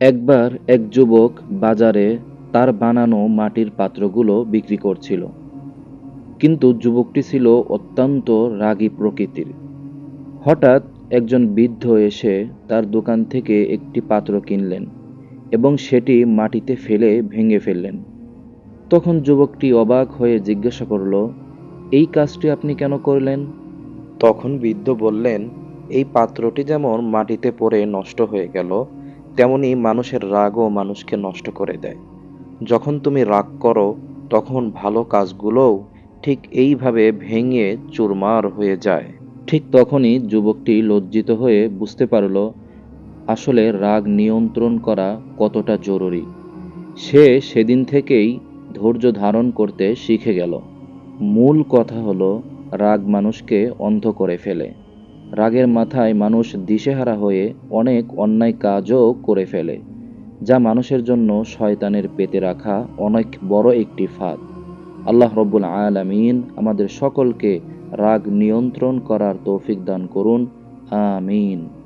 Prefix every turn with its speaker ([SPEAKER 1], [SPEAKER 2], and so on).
[SPEAKER 1] একবার এক যুবক বাজারে তার বানানো মাটির পাত্রগুলো বিক্রি করছিল। কিন্তু যুবকটি ছিল অত্যন্ত রাগী প্রকৃতির। হঠাৎ একজন বৃদ্ধ এসে তার দোকান থেকে একটি পাত্র কিনলেন এবং সেটি মাটিতে ফেলে ভেঙে ফেললেন। তখন যুবকটি অবাক হয়ে জিজ্ঞাসা করল, এই কাজটি আপনি কেন করলেন? তখন বৃদ্ধ বললেন, এই পাত্রটি যেমন মাটিতে পড়ে নষ্ট হয়ে গেল তেমনি মানুষের রাগও মানুষকে নষ্ট করে দেয়। যখন তুমি রাগ করো, তখন ভালো কাজগুলোও ঠিক এইভাবে ভেঙে চুরমার হয়ে যায়। ঠিক তখনই যুবকটি লজ্জিত হয়ে বুঝতে পারল, আসলে রাগ নিয়ন্ত্রণ করা কতটা জরুরি। সে সেদিন থেকেই ধৈর্য ধারণ করতে শিখে গেল। মূল কথা হলো, রাগ মানুষকে অন্ধ করে ফেলে। রাগের মাথায় মানুষ দিশেহারা হয়ে অনেক অন্যায় কাজও করে ফেলে, যা মানুষের জন্য শয়তানের পেতে রাখা অনেক বড় একটি ফাঁদ। আল্লাহ রব্বুল আলামিন আমাদের সকলকে রাগ নিয়ন্ত্রণ করার তৌফিক দান করুন। আমিন।